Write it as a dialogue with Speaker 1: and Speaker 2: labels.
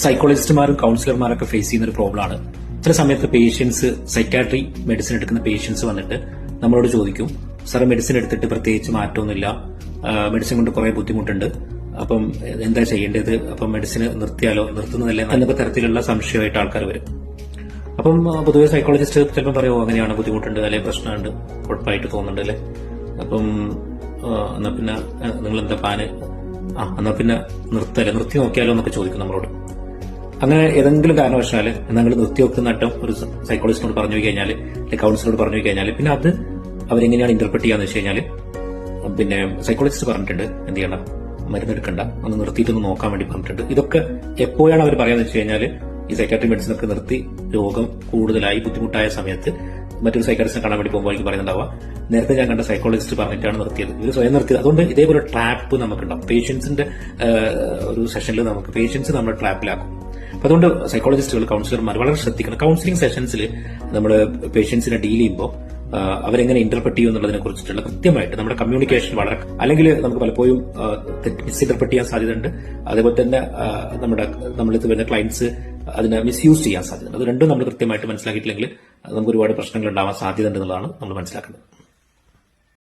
Speaker 1: സൈക്കോളജിസ്റ്റുമാരും കൗൺസിലർമാരൊക്കെ face ചെയ്യുന്ന ഒരു പ്രോബ്ലമാണ് ചില സമയത്ത് പേഷ്യൻസ് സൈക്കാട്രി മെഡിസിൻ എടുക്കുന്ന പേഷ്യൻസ് വന്നിട്ട് നമ്മളോട് ചോദിക്കും സാർ മെഡിസിൻ എടുത്തിട്ട് പ്രത്യേകിച്ച് മാറ്റമൊന്നുമില്ല. മെഡിസിൻ കൊണ്ട് കുറെ ബുദ്ധിമുട്ടുണ്ട്. അപ്പം എന്താ ചെയ്യേണ്ടത്? അപ്പം മെഡിസിൻ നിർത്തിയാലോ? നിർത്തുന്നതല്ലേ? എന്നൊക്കെ തരത്തിലുള്ള സംശയമായിട്ട് ആൾക്കാർ വരും. അപ്പം പൊതുവെ സൈക്കോളജിസ്റ്റ് ചിലപ്പോൾ പറയുമോ അങ്ങനെയാണ് ബുദ്ധിമുട്ടുണ്ട് അല്ലെങ്കിൽ പ്രശ്നമുണ്ട്. കുഴപ്പമായിട്ട് തോന്നുന്നുണ്ട് അല്ലേ? അപ്പം എന്നാ പിന്നെ നിങ്ങൾ എന്താ പാന് ആ എന്നാ പിന്നെ നിർത്തല്ലേ നിർത്തി നോക്കിയാലോ എന്നൊക്കെ ചോദിക്കും നമ്മളോട്. അങ്ങനെ ഏതെങ്കിലും കാരണവശാൽ നിങ്ങൾ നിർത്തി നട്ടം ഒരു സൈക്കോളജിസ്റ്റിനോട് പറഞ്ഞു കഴിഞ്ഞാൽ അല്ലെങ്കിൽ കൗൺസിലറോട് പറഞ്ഞു കഴിഞ്ഞാൽ പിന്നെ അത് അവരെങ്ങനെയാണ് ഇന്റർപ്രറ്റ് ചെയ്യാന്ന് വെച്ച് കഴിഞ്ഞാൽ പിന്നെ സൈക്കോളജിസ്റ്റ് പറഞ്ഞിട്ടുണ്ട് എന്ത് ചെയ്യണം മരുന്നെടുക്കണ്ട ഒന്ന് നിർത്തിയിട്ടൊന്ന് നോക്കാൻ വേണ്ടി പറഞ്ഞിട്ടുണ്ട്. ഇതൊക്കെ എപ്പോഴാണ് അവർ പറയാന്ന് വെച്ച് കഴിഞ്ഞാൽ ഈ സൈക്കാട്രി മെഡിസിൻ ഒക്കെ നിർത്തി രോഗം കൂടുതലായി ബുദ്ധിമുട്ടായ സമയത്ത് മറ്റൊരു സൈക്കാട്രിസ്റ്റിനെ കാണാൻ വേണ്ടി പോകുമ്പോൾ എനിക്ക് പറയുന്നുണ്ടാവുക നേരത്തെ ഞാൻ കണ്ട സൈക്കോളജിസ്റ്റ് പറഞ്ഞിട്ടാണ് നിർത്തിയത്. ഇത് സ്വയം നിർത്തിയത്. അതുകൊണ്ട് ഇതേപോലെ ട്രാപ്പ് നമുക്കുണ്ടാവും പേഷ്യൻസിന്റെ ഒരു സെഷനിൽ നമുക്ക് പേഷ്യൻസ് നമ്മൾ ട്രാപ്പിലാക്കും അതുകൊണ്ട് സൈക്കോളജിസ്റ്റുകൾ കൗൺസിലർമാർ വളരെ ശ്രദ്ധിക്കണം. കൗൺസിലിംഗ് സെഷൻസിൽ നമ്മൾ പേഷ്യൻസിനെ ഡീൽ ചെയ്യുമ്പോൾ അവരെങ്ങനെ ഇന്റർപ്രറ്റ് ചെയ്യും എന്നുള്ളതിനെ കുറിച്ചിട്ടുള്ള കൃത്യമായിട്ട് നമ്മുടെ കമ്മ്യൂണിക്കേഷൻ വളരെ അല്ലെങ്കിൽ നമുക്ക് പലപ്പോഴും മിസ് ഇന്റർപ്രറ്റ് ചെയ്യാൻ സാധ്യതയുണ്ട്. അതേപോലെ തന്നെ നമ്മുടെ നമ്മളിത് വരുന്ന ക്ലയൻസ് അതിനെ മിസ്യൂസ് ചെയ്യാൻ സാധ്യതയുണ്ട്. അത് രണ്ടും നമ്മൾ കൃത്യമായിട്ട് മനസ്സിലാക്കിയിട്ടില്ലെങ്കിൽ നമുക്ക് ഒരുപാട് പ്രശ്നങ്ങൾ ഉണ്ടാവാൻ സാധ്യതയുണ്ടെന്നുള്ളതാണ് നമ്മൾ മനസ്സിലാക്കുന്നത്.